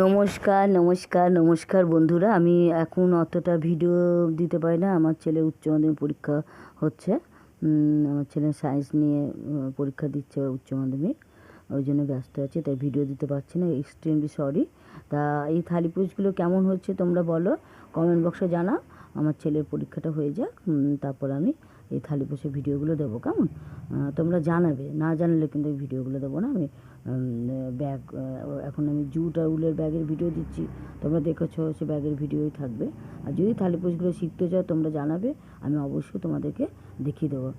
নমস্কার নমস্কার নমস্কার বন্ধুরা। আমি এখন অতটা ভিডিও দিতে পারি না। আমার ছেলে উচ্চ মাধ্যমিক পরীক্ষা হচ্ছে। আমার ছেলে সায়েন্স নিয়ে পরীক্ষা দিচ্ছে উচ্চ মাধ্যমিক। ওই জন্য ব্যস্ত আছে, তাই ভিডিও দিতে পারছি না। এক্সট্রিমলি সরি তা এই থালি পুজগুলো কেমন হচ্ছে তোমরা বলো? কমেন্ট বক্সে জানাও। আমার ছেলের পরীক্ষাটা হয়ে যাক। তারপর আমি এই থালি পোষে ভিডিওগুলো দেবো। কেমন? তোমরা জানাবে। না জানলে কিন্তু এই ভিডিওগুলো দেবো না। আমি ব্যাগ এখন আমি জুট আর উলের ব্যাগের ভিডিও দিচ্ছি। তোমরা দেখেছ সে ব্যাগের ভিডিওই থাকবে। আর যদি থালি পোষগুলো শিখতে চাও তোমরা জানাবে। আমি অবশ্যই তোমাদেরকে দেখিয়ে দেবো।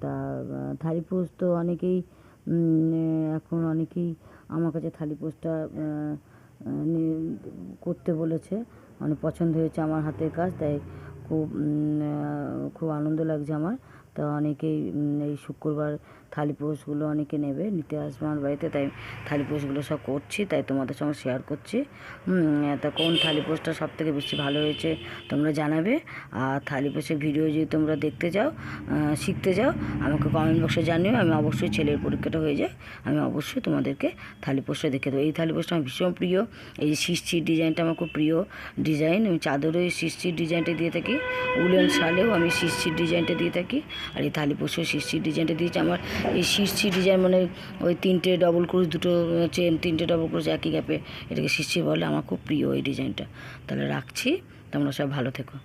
তা আহ, থালি পোষ তো অনেকেই এখন অনেকেই আমার কাছে থালি পোষটা আহ, আহ, নি- করতে বলেছে। অনেক পছন্দ হয়েছে আমার হাতের কাজ তাই খুব খুব আনন্দ লাগছে আমার। তা অনেকেই এই শুক্রবার থালি পোস্টগুলো অনেকে নেবে নিতে আসবে আমার বাড়িতে তাই থালি পোস্টগুলো সব করছি তাই তোমাদের সঙ্গে শেয়ার করছি। তা কোন থালি পোস্টটা সব থেকে বেশি ভালো হয়েছে তোমরা জানাবে আর থালি পোস্টের ভিডিও যদি তোমরা দেখতে আহ, শিখতে চাও আমাকে কমেন্ট বক্সে জানিও আমি অবশ্যই ছেলের পরীক্ষাটা হয়ে যায় আমি অবশ্যই তোমাদেরকে থালি পোস্টটা দেখে দেবো। এই থালি পোস্টটা আমার ভীষণ প্রিয় এই যে সিস্টির ডিজাইনটা আমার খুব প্রিয় ডিজাইন আমি চাদরে সিস্টির ডিজাইনটা দিয়ে থাকি উলেন শালেও আমি সিস্টির ডিজাইনটা দিয়ে থাকি আর এই থালি পোস্টেও শীর্ষি ডিজাইনটা দিয়েছে। আমার এই শীর্ষি ডিজাইন মানে ওই তিনটে ডবল ক্রুজ দুটো চেন তিনটে ডবল ক্রুজ একই গ্যাপে এটাকে শীর্ষি বলে। আমার খুব প্রিয় এই ডিজাইনটা। তাহলে রাখছি। তোমরা সব ভালো থেকো।